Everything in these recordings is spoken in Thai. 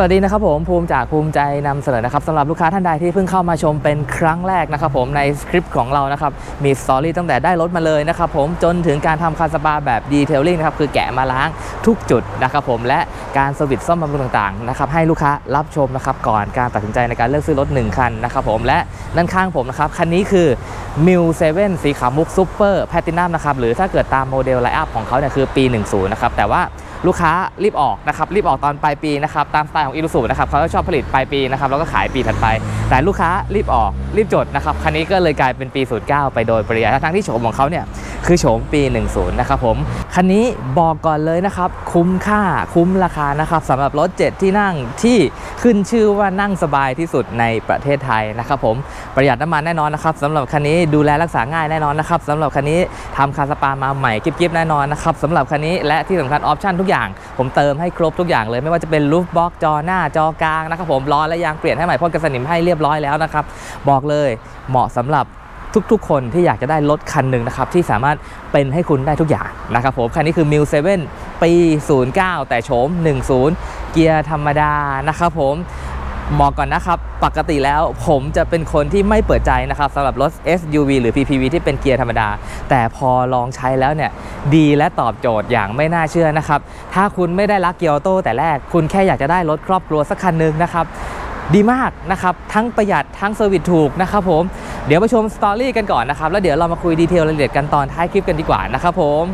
วัสดีนะครับผมภูมิจากภูมิใจนำเสนอนะครับสำหรับลูกค้าท่านใดที่เพิ่งเข้ามาชมเป็นครั้งแรกนะครับผมในสคริปต์ของเรานะครับมีสตอรี่ตั้งแต่ได้รถมาเลยนะครับผมจนถึงการทำคาร์สปาแบบดีเทลลิ่งนะครับคือแกะมาล้างทุกจุดนะครับผมและการสวิตซ่อมบำรุงต่างๆนะครับให้ลูกค้ารับชมนะครับก่อนการตัดสินใจในการเลือกซื้อรถ 1 คันนะครับผมและด้านข้างผมนะครับคันนี้คือ m i l 7สีขาวมุกซูเปอร์แพตินัมนะครับหรือถ้าเกิดตามโมเดลไลอัพของเขาเนี่ยคือปี 10นะครับแต่ว่า ลูกค้ารีบออกนะครับรีบออกตอนปลายปีนะครับตามสไตล์ของอี u ู u นะครับเขาก็ชอบผลิตปลายปีนะครับแล้วก็ขายปีถัดไป แต่ลูกค้ารีบออกรีบจดนะครับคันนี้ก็เลยกลายเป็นปี 09 ไปโดยปริยายทั้งที่โฉมของเขาเนี่ยคือโฉมปี 10 นะครับผมคันนี้บอกก่อนเลยนะครับคุ้มค่าคุ้มราคานะครับสำหรับรถ 7 ที่นั่งที่ขึ้นชื่อว่านั่งสบายที่สุดในประเทศไทยนะครับผมประหยัดน้ำมันแน่นอนนะครับสำหรับคันนี้ดูแลรักษาง่ายแน่นอนนะครับสำหรับคันนี้ทำคาสปามาใหม่กิ๊บๆแน่นอนนะครับสำหรับคันนี้และที่สำคัญออปชั่นทุกอย่าง ผมเติมให้ครบทุกอย่างเลย ไม่ว่าจะเป็นลูฟบ็อกจอหน้าจอกลางนะครับผมล้อและยางเปลี่ยนให้ใหม่พ่นกระสนิมให้เรียบร้อยแล้วนะครับบอกเลยเหมาะสำหรับทุกๆ คนที่อยากจะได้รถคันหนึ่งนะครับ ที่สามารถเป็นให้คุณได้ทุกอย่างนะครับผม คันนี้คือ m i l 7ปี 09 แต่โฉม 10 เกียร์ธรรมดานะครับผม บอกก่อนนะครับ ปกติแล้วผมจะเป็นคนที่ไม่เปิดใจนะครับสำหรับรถ SUV หรือ PPV ที่เป็นเกียร์ธรรมดา แต่พอลองใช้แล้วเนี่ย ดีและตอบโจทย์อย่างไม่น่าเชื่อนะครับ ถ้าคุณไม่ได้รักเกียร์ออโต้แต่แรก คุณแค่อยากจะได้รถครอบครัวสักคันนึงนะครับ ดีมากนะครับ ทั้งประหยัดทั้งเซอร์วิสถูกนะครับผม เดี๋ยวไปชมสตอรี่กันก่อนนะครับ แล้วเดี๋ยวเรามาคุยดีเทลรายละเอียดกันตอนท้ายคลิปกันดีกว่านะครับผม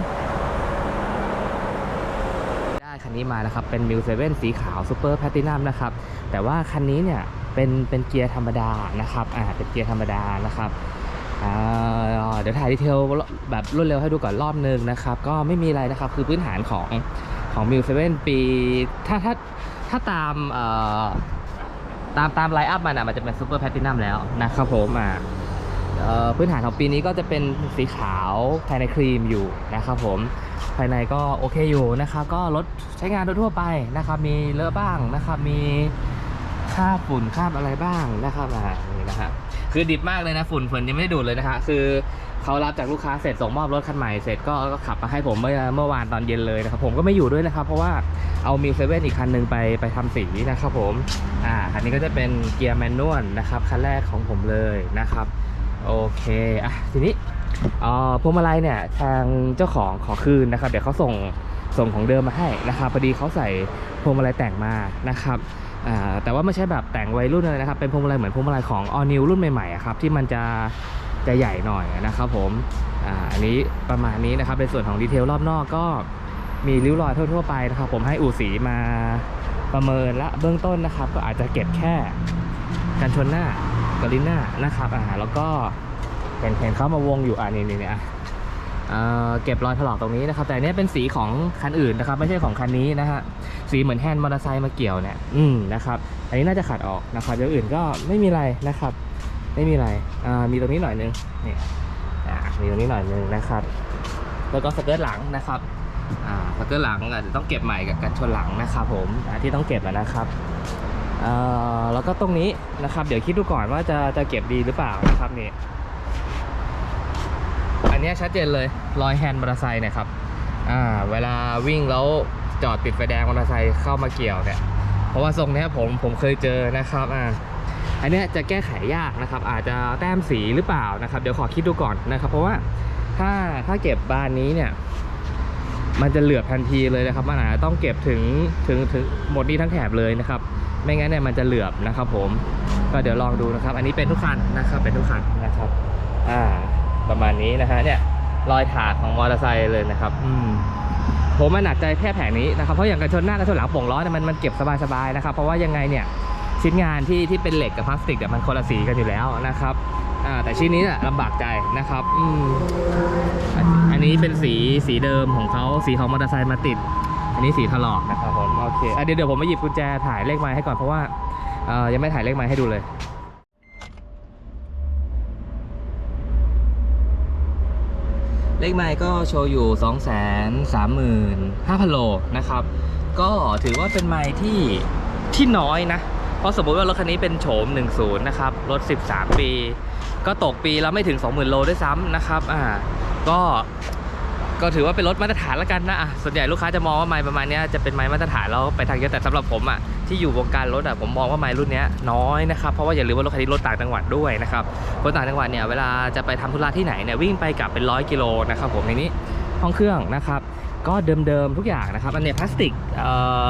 ได้คันนี้มานะครับเป็น m i l 7สีขาวซูเปอร์แพตตินัมนะครับ แต่ว่าคันนี้เนี่ยเป็นเป็นเกียร์ธรรมดานะครับอ่าเป็นเกียร์ธรรมดานะครับอ่าเดี๋ยวถ่ายดีเทลแบบรวดเร็วให้ดูก่อนรอบนึงนะครับ ก็ไม่มีอะไรนะครับคือพื้นฐานของของ m i l 7ปี ถ้าถ้าถ้าตามเอ่อตามตามไลน์อัพมันอะมันจะเป็นซูเปอร์แพตินัมแล้วนะครับผมอ่าพื้นฐานของปีนี้ก็จะเป็นสีขาวภายในครีมอยู่นะครับผมภายในก็โอเคอยู่นะครับก็รถใช้งานทั่วไปนะครับมีเลอะบ้างนะครับมี คาบฝุ่นคาบอะไรบ้างนะครับอ่านี่นะฮะคือดิบมากเลยนะฝุ่นฝุ่นยังไม่ได้ดูดเลยนะฮะคือเขารับจากลูกค้าเสร็จส่งมอบรถคันใหม่เสร็จก็ก็ขับมาให้ผมเมื่อเมื่อวานตอนเย็นเลยนะครับผมก็ไม่อยู่ด้วยนะครับ เพราะว่าเอามิวเซเว่นอีกคันหนึ่งไปไปทำสีนะครับผมอ่าคันนี้ก็จะเป็นเกียร์แมนนวลนะครับคันแรกของผมเลยนะครับโอเคอะทีนี้อ่อพวงมาลัยเนี่ยทางเจ้าของขอคืนนะครับ เดี๋ยวเขาส่ง ส่งของเดิมมาให้นะครับพอดีเขาใส่พวงมาลัยแต่งมานะครับแต่ว่าไม่ใช่แบบแต่งวัยรุ่นเลยนะครับเป็นพวงมาลัยเหมือนพวงมาลัยของ All New รุ่นใหม่ๆครับที่มันจะจะใหญ่หน่อยนะครับผมอันนี้ประมาณนี้นะครับในส่วนของดีเทลรอบนอกก็มีริ้วรอยทั่วๆไปนะครับผมให้อู่สีมาประเมินและเบื้องต้นนะครับ ก็อาจจะเก็บแค่กันชนหน้ากับลิ้นหน้านะครับอ่าแล้วก็เห็นเห็นเขามาวงอยู่อ่านี่นี่นี่อะ เเก็บรอยถลอกตรงนี้นะครับ แต่เนี้ยเป็นสีของคันอื่นนะครับ ไม่ใช่ของคันนี้นะฮะสีเหมือนแฮนด์มอเตอร์ไซค์มาเกี่ยวเนี่ยอืมนะครับอันนี้น่าจะขัดออกนะครับอย่างอื่นก็ไม่มีอะไรนะครับ ไม่มีอะไรอ่ามีตรงนี้หน่อยนึงนี่อ่ามีตรงนี้หน่อยนึงนะครับ แล้วก็สเกิร์ตหลังนะครับอ่าสเกิร์ตหลังอาจจะต้องเก็บใหม่กับกันชนหลังนะครับผมที่ต้องเก็บนะครับแล้วก็ตรงนี้นะครับ เดี๋ยวคิดดูก่อนว่าจะจะเก็บดีหรือเปล่านะครับนี่ อันนี้ชัดเจนเลยรอยแฮนด์มอเตอร์ไซค์นะครับอ่าเวลาวิ่งแล้วจอดติดไฟแดงมอเตอร์ไซค์เข้ามาเกี่ยวเนี่ยเพราะว่าทรงนี้ผมผมเคยเจอนะครับอ่าอันนี้จะแก้ไขยากนะครับ อาจจะแต้มสีหรือเปล่านะครับ เดี๋ยวขอคิดดูก่อนนะครับ เพราะว่าถ้าถ้าเก็บบานนี้เนี่ย มันจะเหลือบทันทีเลยนะครับมันอาจจะต้องเก็บถึงถึงถึงหมดนี้ทั้งแถบเลยนะครับ ไม่งั้นเนี่ยมันจะเหลือบนะครับ ผมก็เดี๋ยวลองดูนะครับ อันนี้เป็นทุกคันนะครับ เป็นทุกคันนะครับ อ่า ประมาณนี้นะฮะเนี่ยรอยถากของมอเตอร์ไซค์เลยนะครับ อืมผมมันหนักใจแค่แผงนี้นะครับเพราะอย่างกระชนหน้ากระชนหลังโป่งล้อเนี่ยมันมันเก็บสบายๆนะครับเพราะว่ายังไงเนี่ยชิ้นงานที่ที่เป็นเหล็กกับพลาสติกเนี่ยมันคนละสีกันอยู่แล้วนะครับอ่าแต่ชิ้นนี้เนี่ยลำบากใจนะครับอืมอันอันนี้เป็นสีสีเดิมของเขาสีของมอเตอร์ไซค์มาติด อันนี้สีถลอกนะครับผมโอเคอะเดี๋ยวเดี๋ยวผมมาหยิบกุญแจถ่ายเลขไม้ให้ก่อนเพราะว่าเอ่อยังไม่ถ่ายเลขไม้ให้ดูเลย เลขไม้ก็โชว์อยู่ 2 3 5 0 0 0 โลนะครับ ก็ถือว่าเป็นไม้ที่ที่น้อยนะ เพราะสมมติว่ารถคันนี้เป็นโฉม 10 นะครับ รถ 13 ปี ก็ตกปีแล้วไม่ถึง 20,000 โลด้วยซ้ำนะครับ อ่า ก็ ก็ถือว่าเป็นรถมาตรฐานแล้วกันนะอะส่วนใหญ่ลูกค้าจะมองว่าไม้ประมาณนี้จะเป็นไม้มาตรฐานแล้วไปทางเยอะแต่สำหรับผมอะที่อยู่วงการรถอะผมมองว่าไม้รุ่นนี้น้อยนะครับเพราะว่าอย่าลืมว่ารถคันนี้รถต่างจังหวัดด้วยนะครับคนต่างจังหวัดเนี่ยเวลาจะไปทำธุระที่ไหนเนี่ยวิ่งไปกลับเป็นร้อยกิโลนะครับผมในนี้ห้องเครื่องนะครับก็เดิมๆทุกอย่างนะครับอันเนี้ยพลาสติกเอ่อ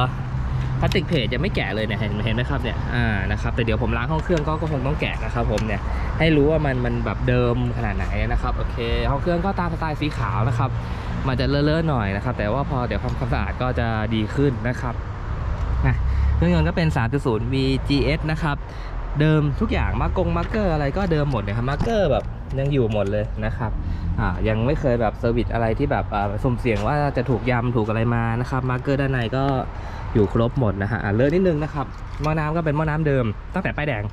พลาสติกเพจจะไม่แกะเลยเนี่ยเห็นเห็นไหมครับเนี่ยอ่านะครับแต่เดี๋ยวผมล้างห้องเครื่องก็ก็คงต้องแกะนะครับผมเนี่ยให้รู้ว่ามันมันแบบเดิมขนาดไหนนะครับโอเคห้องเครื่องก็ตามสไตล์สีขาวนะครับมันจะเลอะๆหน่อยนะครับ แต่ว่าพอเดี๋ยวความความสะอาดก็จะดีขึ้นนะครับนะเครื่องยนต์ก็เป็น 3.0 VGS นะครับเดิมทุกอย่างมากงมาร์เกอร์อะไรก็เดิมหมดเลยครับมาร์เกอร์แบบยังอยู่หมดเลยนะครับ อ่ายังไม่เคยแบบเซอร์วิสอะไรที่แบบอ่าสุ่มเสี่ยงว่าจะถูกยำถูกอะไรมานะครับมาร์เกอร์ด้านในก็อยู่ครบหมดนะฮะอ่าเลอะนิดนึงนะครับหม้อน้ำก็เป็นหม้อน้ำเดิมตั้งแต่ป้ายแดง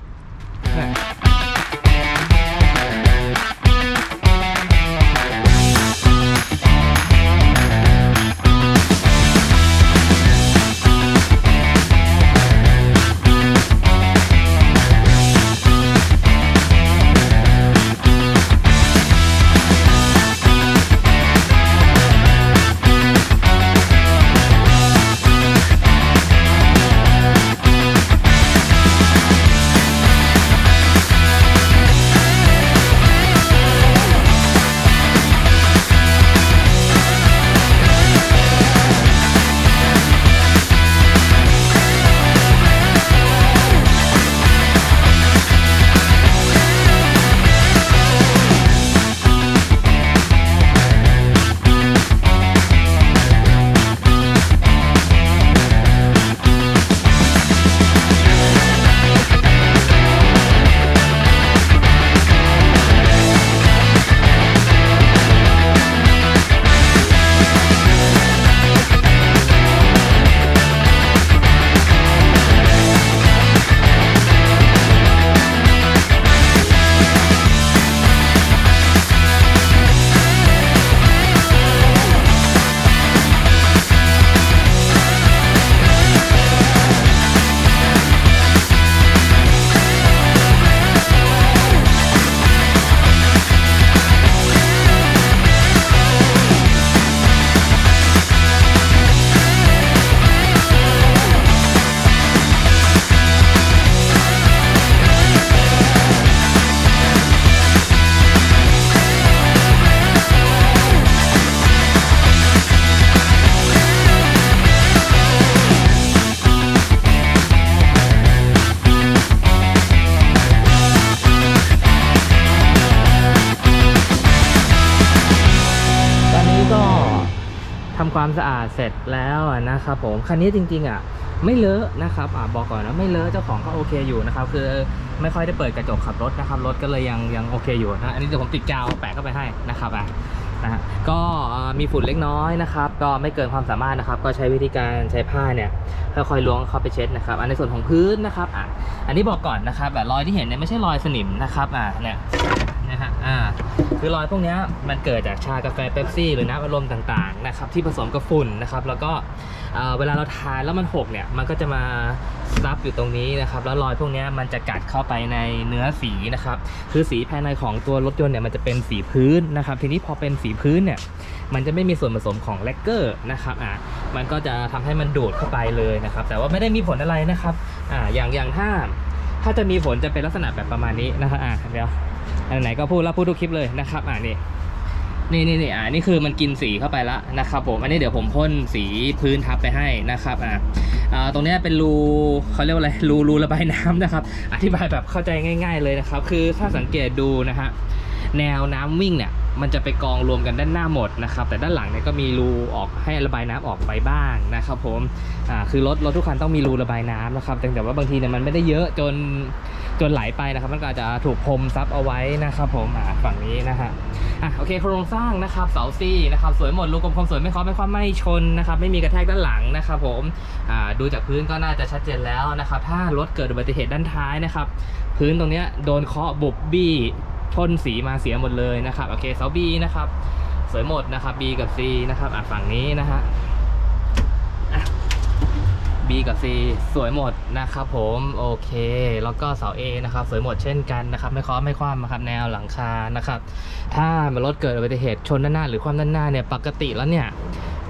สะอาดเสร็จแล้วนะครับผมคันนี้จริงๆอะไม่เลอะนะครับอะบอกก่อนนะไม่เลอะเจ้าของก็โอเคอยู่นะครับคือไม่ค่อยได้เปิดกระจกขับรถนะครับรถก็เลยยังยังโอเคอยู่นะอันนี้เดี๋ยวผมติดกาวแปะเข้าไปให้นะครับอะ นะฮะก็มีฝุ่นเล็กน้อยนะครับ ก็ไม่เกินความสามารถนะครับ ก็ใช้วิธีการใช้ผ้าเนี่ยค่อยๆล้วงเข้าไปเช็ดนะครับ อันในส่วนของพื้นนะครับอะอันนี้บอกก่อนนะครับแบบรอยที่เห็นเนี่ยไม่ใช่รอยสนิมนะครับอะเนี่ยนะฮะอ่าคือรอยพวกเนี้ยมันเกิดจากชากาแฟเป๊ปซี่หรือน้ำอารมณ์ต่างๆนะครับที่ผสมกับฝุ่นนะครับแล้วก็ เเวลาเราทานแล้วมันหกเนี่ยมันก็จะมาซับอยู่ตรงนี้นะครับแล้วรอยพวกนี้มันจะกัดเข้าไปในเนื้อสีนะครับคือสีภายในของตัวรถยนต์เนี่ยมันจะเป็นสีพื้นนะครับ ทีนี้พอเป็นสีพื้นเนี่ยมันจะไม่มีส่วนผสมของแลกเกอร์นะครับอะมันก็จะทำให้มันดูดเข้าไปเลยนะครับ แต่ว่าไม่ได้มีผลอะไรนะครับอ่าอย่างอย่างถ้าถ้าจะมีผลจะเป็นลักษณะแบบประมาณนี้นะครับอะเดี๋ยวอันไหนก็พูดแล้วพูดทุกคลิปเลยนะครับอ่านี่ นี่นี่นี่อ่านี่คือมันกินสีเข้าไปแล้วนะครับผมอันนี้เดี๋ยวผมพ่นสีพื้นทับไปให้นะครับอ่าตรงนี้เป็นรูเขาเรียกว่าอะไรรูรูระบายน้ำนะครับ อธิบายแบบเข้าใจง่าย ๆเลยนะครับ คือถ้าสังเกตดูนะฮะแนวน้ำวิ่งเนี่ย มันจะไปกองรวมกันด้านหน้าหมดนะครับแต่ด้านหลังเนี่ยก็มีรูออกให้ระบายน้ำออกไปบ้างนะครับผมอ่าคือรถรถทุกคันต้องมีรูระบายน้ำนะครับแต่แต่ว่าบางทีเนี่ยมันไม่ได้เยอะจนจนไหลไปนะครับ มันก็อาจจะถูกพรมซับเอาไว้นะครับ ผมอ่าฝั่งนี้นะฮะอะโอเคโครงสร้างนะครับเสาซี่นะครับสวยหมดลูกลมความสวยไม่คาะไม่คว่ำไม่ชนนะครับไม่มีกระแทกด้านหลังนะครับ ผมอ่าดูจากพื้นก็น่าจะชัดเจนแล้วนะครับ ถ้ารถเกิดอุบัติเหตุด้านท้ายนะครับ พื้นตรงเนี้ยโดนเคาะบุบบี้ ชนสีมาเสียหมดเลยนะครับโอเคเสา B นะครับสวยหมดนะครับ B กับ C นะครับอะฝั่งนี้นะฮะ B กับ C สวยหมดนะครับผมโอเค แล้วก็เสา A นะครับสวยหมดเช่นกันนะครับ ไม่เคาะไม่คว่ำนะครับแนวหลังคานะครับ ถ้ารถเกิดอุบัติเหตุชนด้านหน้าหรือความด้านหน้าเนี่ยปกติแล้วเนี่ย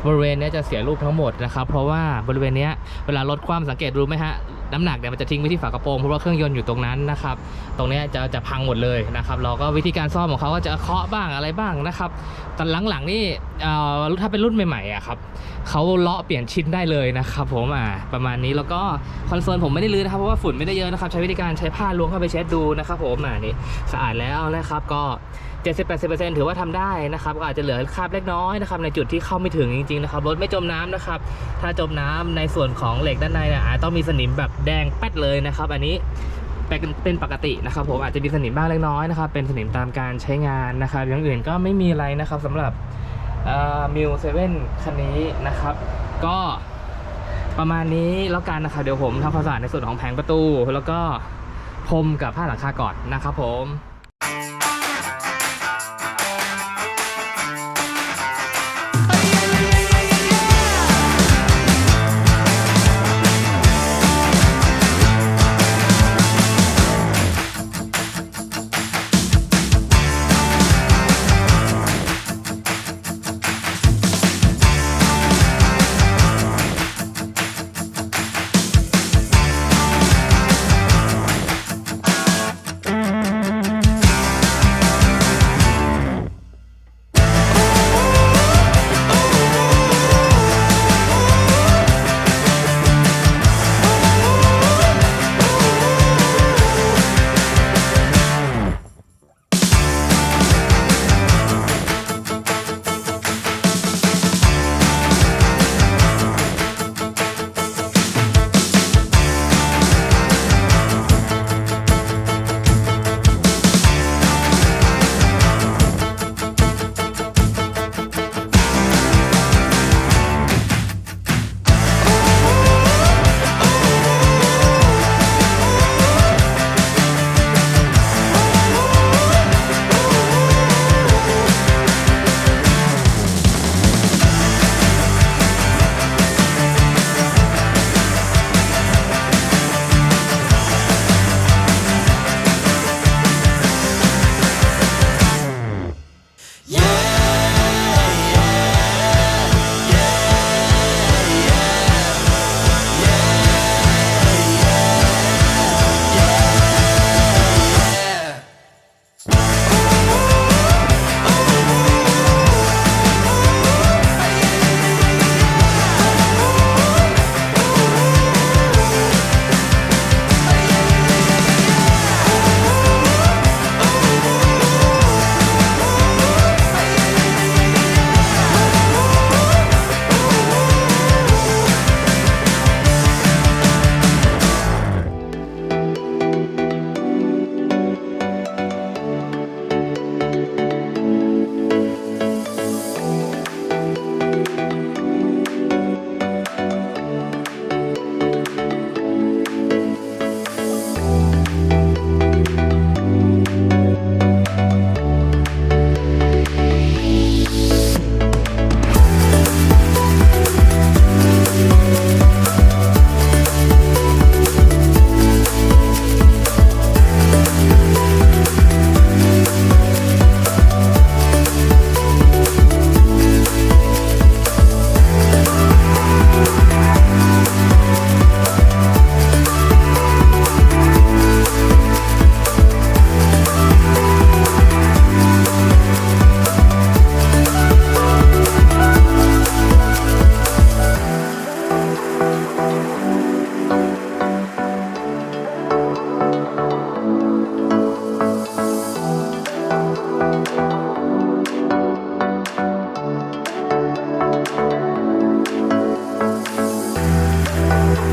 บริเวณนี้จะเสียรูปทั้งหมดนะครับ เพราะว่าบริเวณนี้เวลารถคว่ำสังเกตรู้ไหมฮะน้ำหนักเนี่ยมันจะทิ้งไว้ที่ฝากระโปรงเพราะว่าเครื่องยนต์อยู่ตรงนั้นนะครับ ตรงนี้จะจะพังหมดเลยนะครับ เราก็วิธีการซ่อมของเขาก็จะเคาะบ้างอะไรบ้างนะครับตอนหลังๆนี่เอ่อถ้าเป็นรุ่นใหม่ๆอะครับเขาเลาะเปลี่ยนชิ้นได้เลยนะครับผมอ่าประมาณนี้แล้วก็คอนโซลผมไม่ได้ลื้อนะครับเพราะว่าฝุ่นไม่ได้เยอะนะครับ ใช้วิธีการใช้ผ้าล้วงเข้าไปเช็ดดูนะครับผมอ่านี่สะอาดแล้วนะครับก็ 70-80%ถือว่าทำได้นะครับก็อาจจะเหลือคราบเล็กน้อยนะครับในจุดที่เข้าไม่ถึงจริงๆนะครับรถไม่จมน้ำนะครับถ้าจมน้ำในส่วนของเหล็กด้านในเนี่ยอาจต้องมีสนิมแบบแดงแป๊ดเลยนะครับ อันนี้เป็นปกตินะครับผมอาจจะมีสนิมบ้างเล็กน้อยนะครับเป็นสนิมตามการใช้งานนะครับอย่างอื่นก็ไม่มีอะไรนะครับสำหรับมิวเซเว่นคันนี้นะครับ ก็ประมาณนี้แล้วกันนะครับเดี๋ยวผมทำความสะอาดในส่วนของแผงประตู แล้วก็พรมกับผ้าหลังคาก่อนนะครับผม「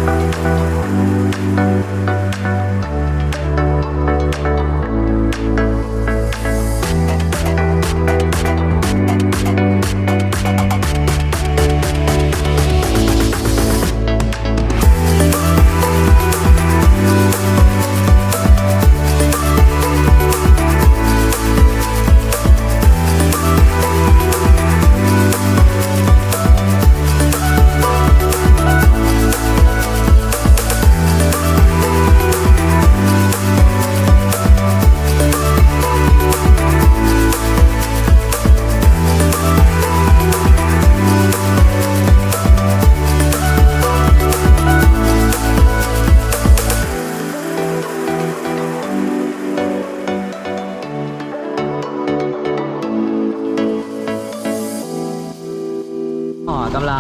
Thank you.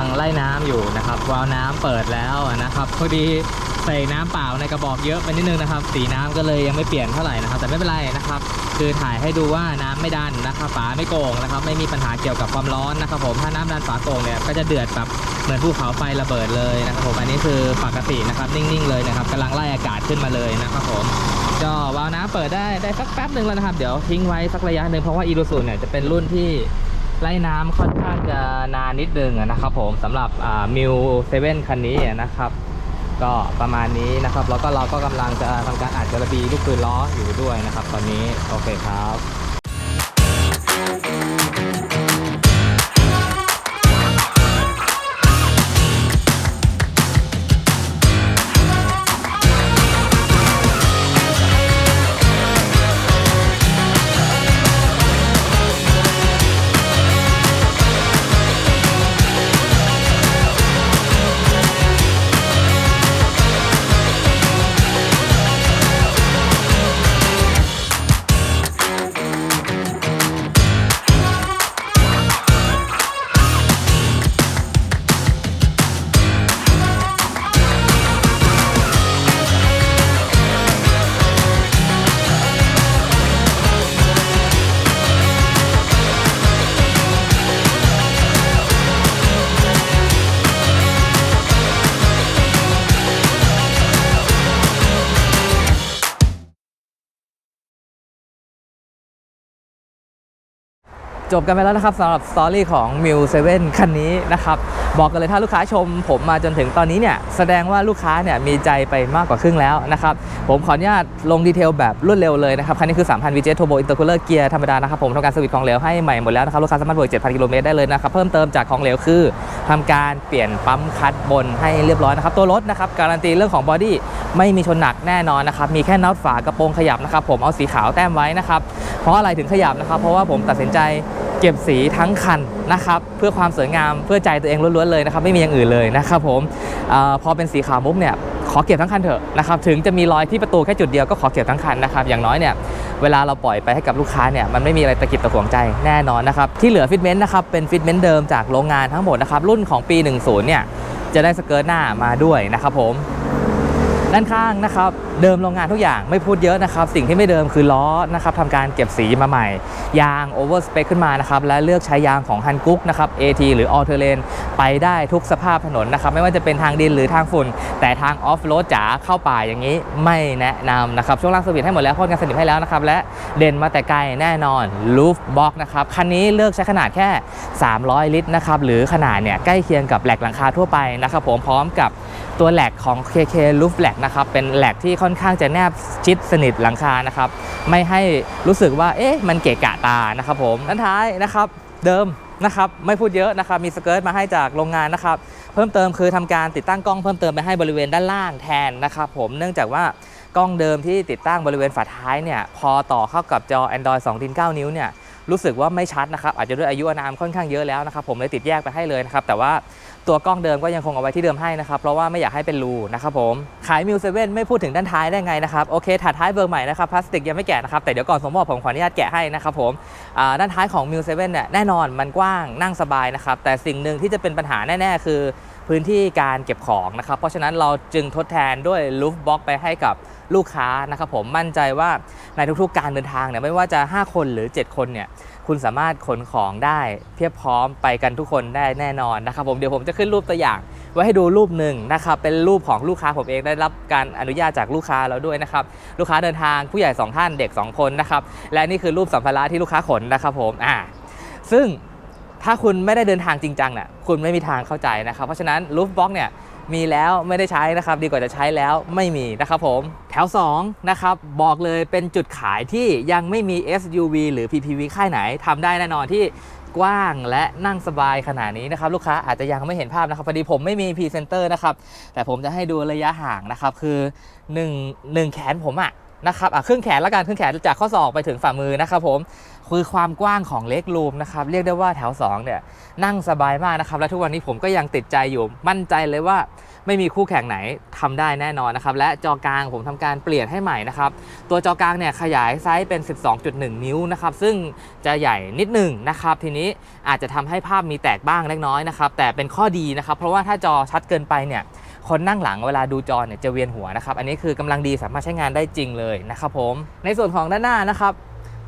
งไล่น้ำอยู่นะครับวาล์วน้ำเปิดแล้วนะครับพอดีใส่น้ำเปล่าในกระบอกเยอะไปนิดนึงนะครับ สีน้ำก็เลยยังไม่เปลี่ยนเท่าไหร่นะครับ แต่ไม่เป็นไรนะครับ คือถ่ายให้ดูว่าน้ำไม่ดันนะครับฝาไม่โกงนะครับ ไม่มีปัญหาเกี่ยวกับความร้อนนะครับ ผมถ้าน้ำดันฝาโกงเนี่ยก็จะเดือดแบบเหมือนภูเขาไฟระเบิดเลยนะครับผมอันนี้คือปกตินะครับนิ่งๆเลยนะครับกำลังไล่อากาศขึ้นมาเลยนะครับผมก็วาล์วน้ำเปิดได้ได้สักแป๊บหนึ่งแล้วนะครับ เดี๋ยวทิ้งไว้สักระยะหนึ่งเพราะว่าอีรูซูเนี่ยจะเป็นรุ่นที่ ไล่น้ำค่อนข้างจะนานนิดนึงนะครับผมสำหรับมิวเซเว่นคันนี้นะครับก็ประมาณนี้นะครับแล้วก็เราก็กำลังจะทำการอัดกระบีลูกปืนล้ออยู่ด้วยนะครับ ตอนนี้โอเคครับ จบกันไปแล้วนะครับสำหรับสตอรี่ของ m ิวเซเว่นคันนี้นะครับ บอกกันเลยถ้าลูกค้าชม ผมมาจนถึงตอนนี้เนี่ย แสดงว่าลูกค้าเนี่ยมีใจไปมากกว่าครึ่งแล้วนะครับ ผมขออนุญาตลงดีเทลแบบรวดเร็วเลยนะครับ คันนี้คือ 3,000 VJ Turbo Intercooler เกียร์ธรรมดานะครับ ผมทำการสวิตช์ของเหลวให้ใหม่หมดแล้วนะครับ ลูกค้าสามารถเบิก7,000กิโลเมตรได้เลยนะครับ เพิ่มเติมจากของเหลวคือทำการเปลี่ยนปั๊มคัดบนให้เรียบร้อยนะครับ ตัวรถนะครับการันตีเรื่องของบอดี้ไม่มีชนหนักแน่นอนนะครับ มีแค่น็อตฝากระโปรงขยับนะครับ ผมเอาสีขาวแต้มไว้นะครับ เพราะอะไรถึงขยับนะครับ เพราะว่าผมตัดสินใจเก็บสีทั้งคันนะครับเพื่อความสวยงามเพื่อใจตัวเองล้วนๆเลยนะครับไม่มีอย่างอื่นเลยนะครับผมออพอเป็นสีขาวมุกเนี่ยขอเก็บทั้งคันเถอะนะครับถึงจะมีรอยที่ประตูแค่จุดเดียวก็ขอเก็บทั้งคันนะครับอย่างน้อยเนี่ยเวลาเราปล่อยไปให้กับลูกค้าเนี่ยมันไม่มีอะไรตะกิดตะขวงใจแน่นอนนะครับที่เหลือฟิตเมนต์นะครับเป็นฟิตเมนต์เดิมจากโรงงานทั้งหมดนะครับรุ่นของปี 10เนี่ยจะได้สเกิร์ตหน้ามาด้วยนะครับผมด้านข้างนะครับ เดิมโรงงานทุกอย่างไม่พูดเยอะนะครับ สิ่งที่ไม่เดิมคือล้อนะครับทำการเก็บสีมาใหม่ ยางโอเวอร์สเปคขึ้นมานะครับ และเลือกใช้ยางของฮันกุ๊กนะครับ AT หรือ All Terrain ไปได้ทุกสภาพถนนนะครับ ไม่ว่าจะเป็นทางดินหรือทางฝุ่น แต่ทางออฟโรดจ๋าเข้าป่าอย่างนี้ไม่แนะนำนะครับ ช่วงล่างสวิตช์ให้หมดแล้วพ่นกันสนิมให้แล้วนะครับ และเด่นมาแต่ไกลแน่นอนลูฟบ็อกนะครับ คันนี้เลือกใช้ขนาดแค่ 300 ลิตรนะครับ หรือขนาดเนี่ยใกล้เคียงกับแหลกหลังคาทั่วไปนะครับผมพร้อมกับตัวแหลกของ KK Roof แหลกนะครับเป็นแหลกที่ค่อนอนข้างจะแนบชิดสนิทหลังคานะครับ ไม่ให้รู้สึกว่าเอ๊ะมันเกะกะตานะครับผมด้านท้ายนะครับเดิมนะครับไม่พูดเยอะนะครับมีสเกิร์ตมาให้จากโรงงานนะครับ เพิ่มเติมคือทำการติดตั้งกล้องเพิ่มเติมไปให้บริเวณด้านล่างแทนนะครับผมเนื่องจากว่ากล้องเดิมที่ติดตั้งบริเวณฝาท้ายเนี่ยพอต่อเข้ากับจอ Android 2.9นิ้วเนี่ยรู้สึกว่าไม่ชัดนะครับอาจจะด้วยอายุอานามค่อนข้างเยอะแล้วนะครับผมเลยติดแยกไปให้เลยนะครับแต่ว่า ตัวกล้องเดิมก็ยังคงเอาไว้ที่เดิมให้นะครับ เพราะว่าไม่อยากให้เป็นรูนะครับผม ขายมิวเซเว่นไม่พูดถึงด้านท้ายได้ไงนะครับ โอเคถาดท้ายเบอร์ใหม่นะครับพลาสติกยังไม่แกะนะครับแต่เดี๋ยวก่อนสมมอบผมขออนุญาตแกะให้นะครับผมด้านท้ายของมิวเซเว่นเนี่ยแน่นอนมันกว้างนั่งสบายนะครับแต่สิ่งหนึ่งที่จะเป็นปัญหาแน่ๆ คือพื้นที่การเก็บของนะครับ เพราะฉะนั้นเราจึงทดแทนด้วยลูฟบ็อกไปให้กับลูกค้านะครับผมมั่นใจว่าในทุกๆ การเดินทางเนี่ยไม่ว่าจะ 5 คนหรือ 7 คนเนี่ย คุณสามารถขนของได้เพียบพร้อมไปกันทุกคนได้แน่นอนนะครับผมเดี๋ยวผมจะขึ้นรูปตัวอย่าง ไว้ให้ดูรูปหนึ่งนะครับเป็นรูปของลูกค้าผมเองได้รับการอนุญาตจากลูกค้าเราด้วยนะครับลูกค้าเดินทางผู้ใหญ่ 2 ท่านเด็ก 2 คนนะครับและนี่คือรูปสัมภาระที่ลูกค้าขนนะครับผมอ่าซึ่งถ้าคุณไม่ได้เดินทางจริงจังน่ะคุณไม่มีทางเข้าใจนะครับ เพราะฉะนั้นลูฟบ็อกเนี่ย มีแล้วไม่ได้ใช้นะครับ ดีกว่าจะใช้แล้วไม่มีนะครับผมแถว 2 นะครับ บอกเลยเป็นจุดขายที่ยังไม่มี SUV หรือ PPV ค่ายไหนทำได้แน่นอนที่กว้างและนั่งสบายขนาดนี้นะครับ ลูกค้าอาจจะยังไม่เห็นภาพนะครับพอดีผมไม่มีพรีเซนเตอร์นะครับ แต่ผมจะให้ดูระยะห่างนะครับ คือ1 1แขนผมอะนะครับอะครึ่งแขนละกันครึ่งแขนจากข้อศอกไปถึงฝ่ามือนะครับผม คือความกว้างของเล็กรูมนะครับเรียกได้ว่าแถว2เนี่ยนั่งสบายมากนะครับ และทุกวันนี้ผมก็ยังติดใจอยู่มั่นใจเลยว่าไม่มีคู่แข่งไหนทำได้แน่นอนนะครับ และจอกลางผมทำการเปลี่ยนให้ใหม่นะครับ ตัวจอกลางเนี่ยขยายไซส์เป็น 12.1 นิ้วนะครับ ซึ่งจะใหญ่นิดหนึ่งนะครับ ทีนี้อาจจะทำให้ภาพมีแตกบ้างเล็กน้อยนะครับ แต่เป็นข้อดีนะครับ เพราะว่าถ้าจอชัดเกินไปเนี่ยคนนั่งหลังเวลาดูจอเนี่ยจะเวียนหัวนะครับ อันนี้คือกำลังดีสามารถใช้งานได้จริงเลยนะครับผม ในส่วนของด้านหน้านะครับ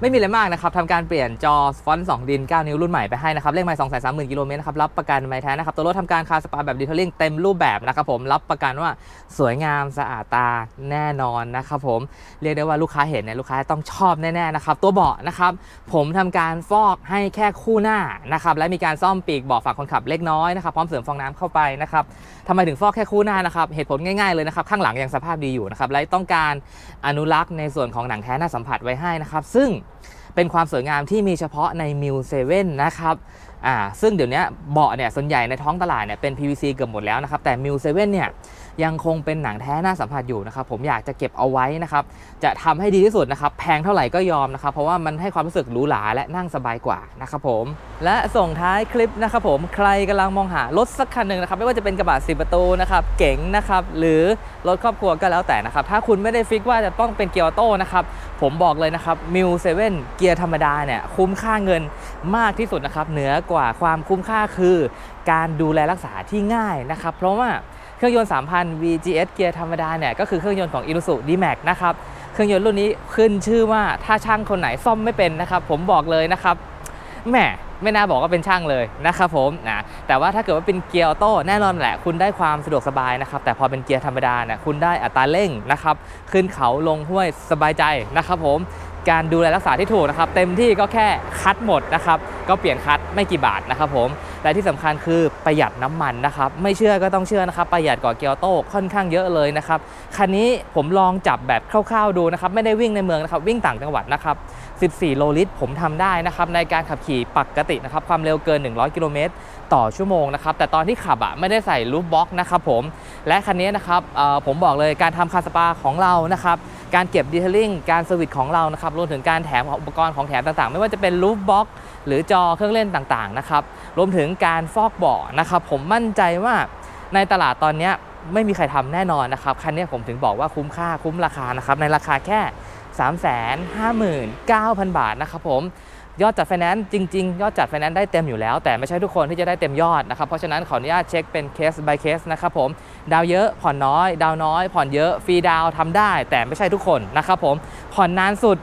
ไม่มีอะไรมากนะครับทำการเปลี่ยนจอฟอนต์2ดิน 9 นิ้วรุ่นใหม่ไปให้นะครับเลขไมล์2 3 0 0 0 0กิโลเมตรนะครับรับประกันไมล์แท้นะครับตัวรถทำการคาร์สปาแบบดีเทลลิ่งเต็มรูปแบบนะครับผมรับประกันว่าสวยงามสะอาดตาแน่นอนนะครับผมเรียกได้ว่าลูกค้าเห็นเนี่ยลูกค้าต้องชอบแน่ๆนะครับตัวเบาะนะครับผมทำการฟอกให้แค่คู่หน้านะครับและมีการซ่อมปีกเบาะฝั่งคนขับเล็กน้อยนะครับพร้อมเสริมฟองน้ำเข้าไปนะครับทำไมถึงฟอกแค่คู่หน้านะครับ เหตุผลง่ายๆเลยนะครับ ข้างหลังยังสภาพดีอยู่นะครับ และต้องการอนุรักษ์ในส่วนของหนังแท้หน้าสัมผัสไว้ให้นะครับ ซึ่งเป็นความสวยงามที่มีเฉพาะในมิวเซเว่นนะครับอ่าซึ่งเดี๋ยวนี้เบาะเนี่ยส่วนใหญ่ในท้องตลาดเนี่ยเป็น PVC เกือบหมดแล้วนะครับ แต่มิวเซเว่นเนี่ย ยังคงเป็นหนังแท้หน้าสัมผัสอยู่นะครับผมอยากจะเก็บเอาไว้นะครับจะทำให้ดีที่สุดนะครับแพงเท่าไหร่ก็ยอมนะครับเพราะว่ามันให้ความรู้สึกหรูหราและนั่งสบายกว่านะครับผมและส่งท้ายคลิปนะครับผมใครกำลังมองหารถสักคันหนึ่งนะครับไม่ว่าจะเป็นกระบะสีประตูนะครับเก๋งนะครับหรือรถครอบครัวก็แล้วแต่นะครับถ้าคุณไม่ได้ฟิกว่าจะต้องเป็นเกียร์ออโต้นะครับผมบอกเลยนะครับมิวเซเว่นเกียร์ธรรมดาเนี่ยคุ้มค่าเงินมากที่สุดนะครับเหนือกว่าความคุ้มค่าคือการดูแลรักษาที่ง่ายนะครับ เพราะว่า เครื่องยนต์ 3,000 VGS เกียร์ธรรมดาเนี่ยก็คือเครื่องยนต์ของ Isuzu D-Max นะครับเครื่องยนต์รุ่นนี้ขึ้นชื่อว่าถ้าช่างคนไหนซ่อมไม่เป็นนะครับผมบอกเลยนะครับแหมไม่น่าบอกว่าเป็นช่างเลยนะครับผมนะแต่ว่าถ้าเกิดว่าเป็นเกียร์ออโต้แน่นอนแหละ คุณได้ความสะดวกสบายนะครับ แต่พอเป็นเกียร์ธรรมดาเนี่ยคุณได้อัตราเร่งนะครับ ขึ้นเขาลงห้วยสบายใจนะครับผม การดูแลรักษาที่ถูกนะครับ เต็มที่ก็แค่คัดหมดนะครับ ก็เปลี่ยนคัดไม่กี่บาทนะครับผม และที่สำคัญคือประหยัดน้ำมันนะครับ ไม่เชื่อก็ต้องเชื่อนะครับ ประหยัดกว่าเกียวโต้ค่อนข้างเยอะเลยนะครับ คันนี้ผมลองจับแบบคร่าวๆดูนะครับ ไม่ได้วิ่งในเมืองนะครับ วิ่งต่างจังหวัดนะครับ 14 โลลิตร ผมทำได้นะครับในการขับขี่ปกตินะครับความเร็วเกิน 100 กิโลเมตรต่อชั่วโมงนะครับแต่ตอนที่ขับอะไม่ได้ใส่ลูฟบ็อกนะครับผมและคันนี้นะครับผมบอกเลยการทำคาร์สปาของเรานะครับการเก็บดีเทลลิ่งการเซอร์วิสของเรานะครับรวมถึงการแถมอุปกรณ์ของแถมต่างๆ ไม่ว่าจะเป็นลูฟบ็อกหรือจอเครื่องเล่นต่างๆนะครับรวมถึงการฟอกเบาะนะครับผมมั่นใจว่าในตลาดตอนนี้ไม่มีใครทำแน่นอนนะครับคันนี้ผมถึงบอกว่าคุ้มค่าคุ้มราคานะครับในราคาแค่ 359,000 บาทนะครับผมยอดจัดไฟแนนซ์จริง ๆ ยอดจัดไฟแนนซ์ได้เต็มอยู่แล้ว แต่ไม่ใช่ทุกคนที่จะได้เต็มยอดนะครับ เพราะฉะนั้นขออนุญาตเช็คเป็นเคส by เคสนะครับผม ดาวเยอะผ่อนน้อย ดาวน้อย ผ่อนเยอะฟรีดาวน์ทำได้ แต่ไม่ใช่ทุกคนนะครับผมผ่อนนานสุด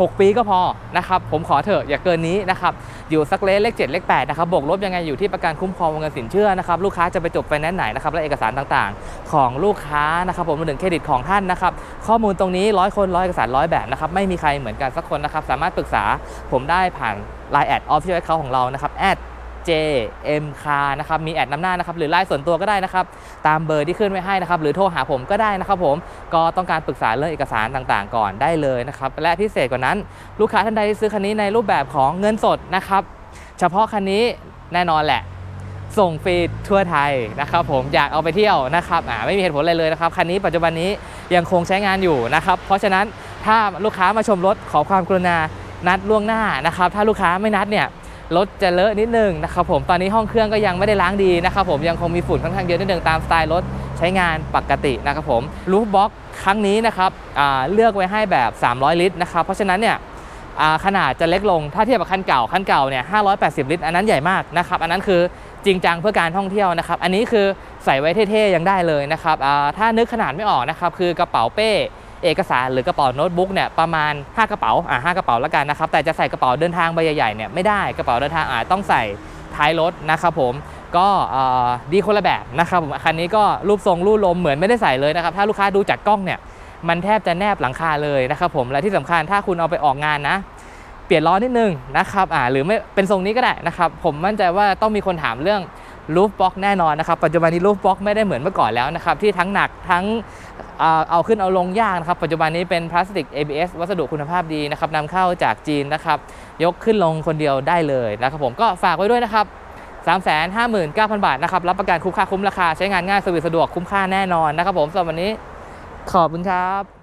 6 ปีก็พอนะครับผมขอเถอะอย่าเกินนี้นะครับอยู่สักเลขเลข7เลข8นะครับบวกลบยังไงอยู่ที่ประกันคุ้มครองวงเงินสินเชื่อนะครับลูกค้าจะไปจบไฟแนนซ์ไหนนะครับและเอกสารต่างๆ ของลูกค้านะครับผมรวมถึงเครดิตของท่านนะครับข้อมูลตรงนี้ร้อยคนร้อยเอกสารร้อยแบบนะครับไม่มีใครเหมือนกันสักคนนะครับสามารถปรึกษาผมได้ผ่าน Line แอดออฟฟิเชียลเขาของเรานะครับแอด JM Car นะครับมีแอดนำหน้านะครับหรือไลน์ส่วนตัวก็ได้นะครับตามเบอร์ที่ขึ้นไว้ให้นะครับหรือโทรหาผมก็ได้นะครับผมก็ต้องการปรึกษาเรื่องเอกสารต่างๆ ก่อนได้เลยนะครับและพิเศษกว่านั้น ลูกค้าท่านใดที่ซื้อคันนี้ในรูปแบบของเงินสดนะครับเฉพาะคันนี้แน่นอนแหละส่งฟรีทั่วไทยนะครับผมอยากเอาไปเที่ยวนะครับอ่าไม่มีเหตุผลอะไรเลยนะครับคันนี้ปัจจุบันนี้ยังคงใช้งานอยู่นะครับเพราะฉะนั้นถ้าลูกค้ามาชมรถขอความกรุณานัดล่วงหน้านะครับถ้าลูกค้าไม่นัดเนี่ย รถจะเลอะนิดนึงนะครับผมตอนนี้ห้องเครื่องก็ยังไม่ได้ล้างดีนะครับผมยังคงมีฝุ่นค่อนข้างเยอะนิดนึงตามสไตล์รถใช้งานปกตินะครับผมรูฟบ็อกครั้งนี้นะครับเลือกไว้ให้แบบ 300 ลิตรนะครับเพราะฉะนั้นเนี่ยขนาดจะเล็กลงถ้าเทียบกับคันเก่าคันเก่าเนี่ย580 ลิตร อันนั้นใหญ่มากนะครับอันนั้นคือจริงจังเพื่อการท่องเที่ยวนะครับอันนี้คือใส่ไว้เท่ๆยังได้เลยนะครับถ้านึกขนาดไม่ออกนะครับคือกระเป๋าเป้ เอกสารหรือกระเป๋าโน้ตบุ๊กเนี่ยประมาณ 5 กระเป๋าอ่าห้ากระเป๋าแล้วกันนะครับแต่จะใส่กระเป๋าเดินทางใบใหญ่ๆเนี่ยไม่ได้กระเป๋าเดินทางอาจต้องใส่ท้ายรถนะครับผมก็ดีคนละแบบนะครับผมคันนี้ก็รูปทรงรูปลมเหมือนไม่ได้ใส่เลยนะครับถ้าลูกค้าดูจากกล้องเนี่ยมันแทบจะแนบหลังคาเลยนะครับผมและที่สำคัญถ้าคุณเอาไปออกงานนะ เปลี่ยนล้อนิดนึงนะครับอ่าหรือไม่เป็นทรงนี้ก็ได้นะครับผมมั่นใจว่าต้องมีคนถามเรื่อง ลูฟบ็อกแน่นอนนะครับ ปัจจุบันนี้ลูฟบ็อกไม่ได้เหมือนเมื่อก่อนแล้วนะครับ ที่ทั้งหนักทั้งเอาขึ้นเอาลงยากนะครับ ปัจจุบันนี้เป็นพลาสติก ABS วัสดุคุณภาพดีนะครับนำเข้าจากจีนนะครับ ยกขึ้นลงคนเดียวได้เลยนะครับผมก็ฝากไว้ด้วยนะครับ359,000 บาทนะครับ รับประกันคุ้มค่าคุ้มราคา ใช้งานง่ายสะดวกสะดวกคุ้มค่าแน่นอนนะครับผมสำหรับวันนี้ขอบคุณครับ